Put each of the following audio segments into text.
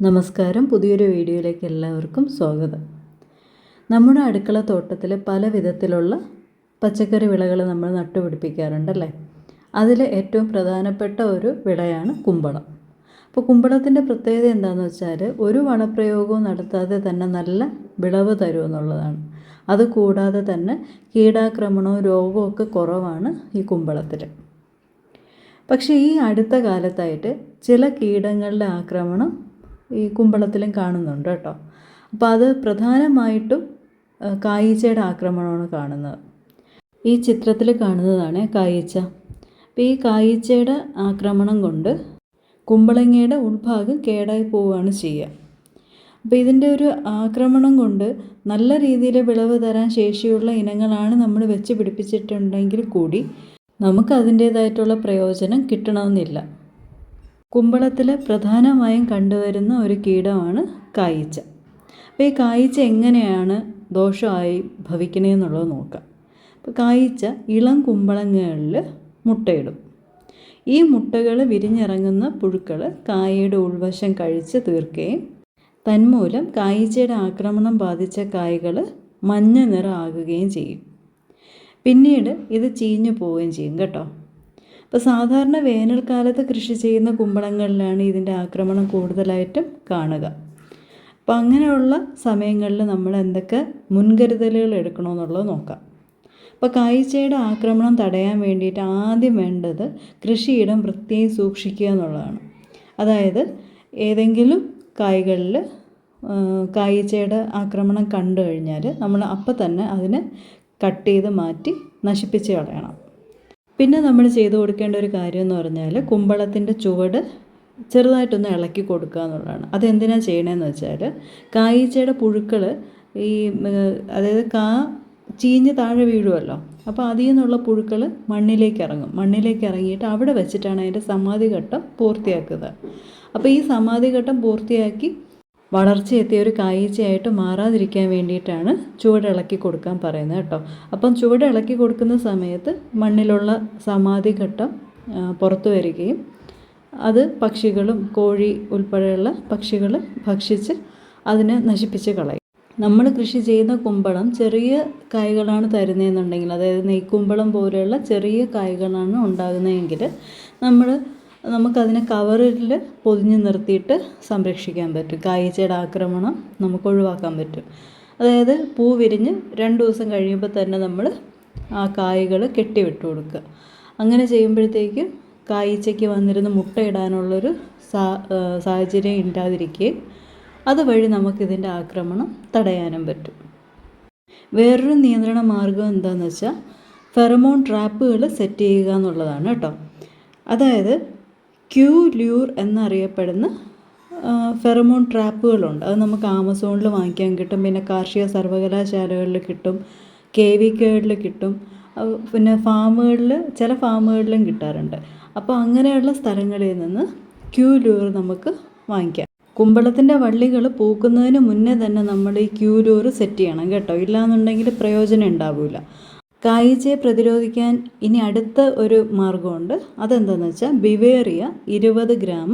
നമസ്കാരം. പുതിയൊരു വീഡിയോയിലേക്ക് എല്ലാവർക്കും സ്വാഗതം. നമ്മുടെ അടുക്കള തോട്ടത്തിൽ പല വിധത്തിലുള്ള പച്ചക്കറി വിളകൾ നമ്മൾ നട്ടുപിടിപ്പിക്കാറുണ്ടല്ലേ അതിൽ ഏറ്റവും പ്രധാനപ്പെട്ട ഒരു വിളയാണ് കുമ്പളം. അപ്പോൾ കുമ്പളത്തിന്റെ പ്രത്യേകത എന്താണെന്ന് വെച്ചാൽ ഒരു വളപ്രയോഗവും നടത്താതെ തന്നെ നല്ല വിളവ് തരുമെന്നുള്ളതാണ് അതുകൂടാതെ തന്നെ കീടാക്രമണവും രോഗവും ഒക്കെ കുറവാണ് ഈ കുമ്പളത്തിൽ പക്ഷേ ഈ അടുത്ത കാലത്തായിട്ട് ചില കീടങ്ങളുടെ ആക്രമണം ഈ കുമ്പളത്തിലും കാണുന്നുണ്ട് കേട്ടോ. അപ്പോൾ അത് പ്രധാനമായിട്ടും കായീച്ചയുടെ ആക്രമണമാണ് കാണുന്നത്. ഈ ചിത്രത്തിൽ കാണുന്നതാണ് കായീച്ച. അപ്പോൾ ഈ കായീച്ചയുടെ ആക്രമണം കൊണ്ട് കുമ്പളങ്ങയുടെ ഉൾഭാഗം കേടായി പോവുകയാണ് ചെയ്യുക. അപ്പോൾ ഇതിന്റെ ഒരു ആക്രമണം കൊണ്ട് നല്ല രീതിയിൽ വിളവ് തരാൻ ശേഷിയുള്ള ഇനങ്ങളാണ് നമ്മൾ വെച്ച് പിടിപ്പിച്ചിട്ടുണ്ടെങ്കിൽ കൂടി നമുക്ക് അതിന്റേതായിട്ടുള്ള പ്രയോജനം കിട്ടണമെന്നില്ല. കുമ്പളത്തിൽ പ്രധാനമായും കണ്ടുവരുന്ന ഒരു കീടമാണ് കായ്ച്ച. അപ്പോൾ ഈ കായ്ച്ച എങ്ങനെയാണ് ദോഷമായി ഭവിക്കണേന്നുള്ളത് നോക്കാം. അപ്പോൾ കായ്ച്ച ഇളം കുമ്പളങ്ങളിൽ മുട്ടയിടും. ഈ മുട്ടകൾ വിരിഞ്ഞിറങ്ങുന്ന പുഴുക്കൾ കായയുടെ ഉൾവശം കഴിച്ച് തീർക്കുകയും തന്മൂലം കായ്ച്ചയുടെ ആക്രമണം ബാധിച്ച കായകൾ മഞ്ഞ നിറമാകുകയും ചെയ്യും. പിന്നീട് ഇത് ചീഞ്ഞു പോവുകയും ചെയ്യും കേട്ടോ. അപ്പോൾ സാധാരണ വേനൽക്കാലത്ത് കൃഷി ചെയ്യുന്ന കുമ്പളങ്ങളിലാണ് ഇതിന്റെ ആക്രമണം കൂടുതലായിട്ടും കാണുക. അപ്പോൾ അങ്ങനെയുള്ള സമയങ്ങളിൽ നമ്മൾ എന്തൊക്കെ മുൻകരുതലുകൾ എടുക്കണമെന്നുള്ളത് നോക്കാം. അപ്പോൾ കായ്ച്ചയുടെ ആക്രമണം തടയാൻ വേണ്ടിയിട്ട് ആദ്യം വേണ്ടത് കൃഷിയിടം വൃത്തിയായി സൂക്ഷിക്കുക എന്നുള്ളതാണ്. അതായത് ഏതെങ്കിലും കായ്കളിൽ കായ്ച്ചയുടെ ആക്രമണം കണ്ടു കഴിഞ്ഞാൽ നമ്മൾ അപ്പം തന്നെ അതിനെ കട്ട് ചെയ്ത് മാറ്റി നശിപ്പിച്ച് കളയണം. പിന്നെ നമ്മൾ ചെയ്തു കൊടുക്കേണ്ട ഒരു കാര്യം എന്ന് പറഞ്ഞാൽ കുമ്പളത്തിന്റെ ചുവട് ചെറുതായിട്ടൊന്ന് ഇളക്കി കൊടുക്കുക എന്നുള്ളതാണ്. അതെന്തിനാണ് ചെയ്യണമെന്ന് വെച്ചാൽ കായ്ച്ചയുടെ പുഴുക്കൾ ഈ അതായത് കാ ചീഞ്ഞ് താഴെ വീഴുമല്ലോ അപ്പോൾ അതിൽ നിന്നുള്ള പുഴുക്കൾ മണ്ണിലേക്ക് ഇറങ്ങും. മണ്ണിലേക്ക് ഇറങ്ങിയിട്ട് അവിടെ വെച്ചിട്ടാണ് അതിന്റെ സമാധി ഘട്ടം പൂർത്തിയാക്കുക. അപ്പോൾ ഈ സമാധി ഘട്ടം പൂർത്തിയാക്കി വളർച്ചയെത്തിയ ഒരു കായ്ച്ചയായിട്ട് മാറാതിരിക്കാൻ വേണ്ടിയിട്ടാണ് ചുവടിളക്കി കൊടുക്കാൻ പറയുന്നത് കേട്ടോ. അപ്പം ചുവടിളക്കി കൊടുക്കുന്ന സമയത്ത് മണ്ണിലുള്ള സമാധി ഘട്ടം പുറത്തു വരികയും അത് പക്ഷികളും കോഴി ഉൾപ്പെടെയുള്ള പക്ഷികൾ ഭക്ഷിച്ച് അതിനെ നശിപ്പിച്ച് കളയും. നമ്മൾ കൃഷി ചെയ്യുന്ന കുമ്പളം ചെറിയ കായ്കളാണ് തരുന്നതെന്നുണ്ടെങ്കിൽ അതായത് നെയ്ക്കുമ്പളം പോലെയുള്ള ചെറിയ കായ്കളാണ് ഉണ്ടാകുന്നതെങ്കിൽ നമ്മൾ നമുക്കതിനെ കവറിൽ പൊതിഞ്ഞ് നിർത്തിയിട്ട് സംരക്ഷിക്കാൻ പറ്റും. കായ്ച്ചയുടെ ആക്രമണം നമുക്ക് ഒഴിവാക്കാൻ പറ്റും. അതായത് പൂ വിരിഞ്ഞ് രണ്ട് ദിവസം കഴിയുമ്പോൾ തന്നെ നമ്മൾ ആ കായ്കൾ കെട്ടിവിട്ട് കൊടുക്കുക. അങ്ങനെ ചെയ്യുമ്പോഴത്തേക്ക് കായ്ച്ചയ്ക്ക് വന്നിരുന്ന് മുട്ടയിടാനുള്ളൊരു സാ സാഹചര്യം ഇല്ലാതിരിക്കുകയും അതുവഴി നമുക്കിതിന്റെ ആക്രമണം തടയാനും പറ്റും. വേറൊരു നിയന്ത്രണ മാർഗം എന്താണെന്ന് വെച്ചാൽ ഫെറമോൺ ട്രാപ്പുകൾ സെറ്റ് ചെയ്യുക എന്നുള്ളതാണ് കേട്ടോ. അതായത് ക്യൂ ല്യൂർ എന്നറിയപ്പെടുന്ന ഫെറമോൺ ട്രാപ്പുകളുണ്ട്. അത് നമുക്ക് ആമസോണിൽ വാങ്ങിക്കാൻ കിട്ടും. പിന്നെ കാർഷിക സർവകലാശാലകളിൽ കിട്ടും. കെ വി കെകളിൽ കിട്ടും. പിന്നെ ഫാമുകളിൽ ചില ഫാമുകളിലും കിട്ടാറുണ്ട്. അപ്പോൾ അങ്ങനെയുള്ള സ്ഥലങ്ങളിൽ നിന്ന് ക്യൂ ലൂർ നമുക്ക് വാങ്ങിക്കാം. കുമ്പളത്തിന്റെ വള്ളികൾ പൂക്കുന്നതിന് മുന്നേ തന്നെ നമ്മൾ ഈ ക്യൂ ലൂർ സെറ്റ് ചെയ്യണം കേട്ടോ. ഇല്ലാന്നുണ്ടെങ്കിൽ പ്രയോജനം ഉണ്ടാവില്ല കായ്ച്ചയെ പ്രതിരോധിക്കാൻ ഇനി അടുത്ത ഒരു മാർഗമുണ്ട് അതെന്താണെന്ന് വെച്ചാൽ ബിവേറിയ ഇരുപത് ഗ്രാം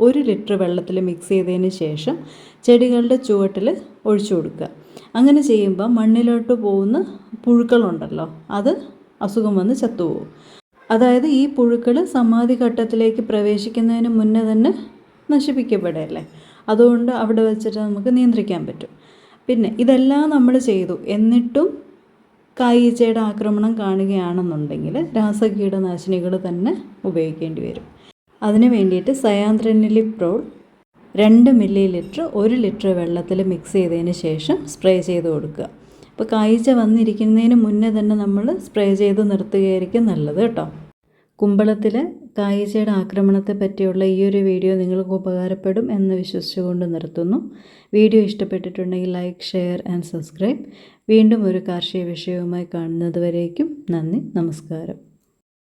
ഒരു ലിറ്റർ വെള്ളത്തിൽ മിക്സ് ചെയ്തതിന് ശേഷം ചെടികളുടെ ചുവട്ടിൽ ഒഴിച്ചു കൊടുക്കുക. അങ്ങനെ ചെയ്യുമ്പോൾ മണ്ണിലോട്ട് പോകുന്ന പുഴുക്കളുണ്ടല്ലോ അത് അസുഖം വന്ന് ചത്തുപോകും. അതായത് ഈ പുഴുക്കൾ സമാധി ഘട്ടത്തിലേക്ക് പ്രവേശിക്കുന്നതിന് മുന്നേ തന്നെ നശിപ്പിക്കപ്പെടുകയല്ലേ അതുകൊണ്ട് അവിടെ വെച്ചിട്ട് നമുക്ക് നിയന്ത്രിക്കാൻ പറ്റും. പിന്നെ ഇതെല്ലാം നമ്മൾ ചെയ്തു. എന്നിട്ടും കായീച്ചയുടെ ആക്രമണം കാണുകയാണെന്നുണ്ടെങ്കിൽ രാസകീടനാശിനികൾ തന്നെ ഉപയോഗിക്കേണ്ടി വരും. അതിന് വേണ്ടിയിട്ട് സയാന്ത്രനിലിപ്രോൾ രണ്ട് മില്ലി ലിറ്റർ ഒരു ലിറ്റർ വെള്ളത്തിൽ മിക്സ് ചെയ്തതിന് ശേഷം സ്പ്രേ ചെയ്ത് കൊടുക്കുക. അപ്പോൾ കായ്ച്ച വന്നിരിക്കുന്നതിന് മുന്നേ തന്നെ നമ്മൾ സ്പ്രേ ചെയ്ത് നിർത്തുകയായിരിക്കും നല്ലത് കേട്ടോ. കുമ്പളത്തിൽ കായിച്ചയുടെ ആക്രമണത്തെ പറ്റിയുള്ള ഈ ഒരു വീഡിയോ നിങ്ങൾക്ക് ഉപകാരപ്പെടും എന്ന് വിശ്വസിച്ചുകൊണ്ട് നിർത്തുന്നു. വീഡിയോ ഇഷ്ടപ്പെട്ടിട്ടുണ്ടെങ്കിൽ ലൈക്ക് ഷെയർ ആൻഡ് സബ്സ്ക്രൈബ്. വീണ്ടും ഒരു കാർഷിക വിഷയവുമായി കാണുന്നതുവരേക്കും നന്ദി നമസ്കാരം.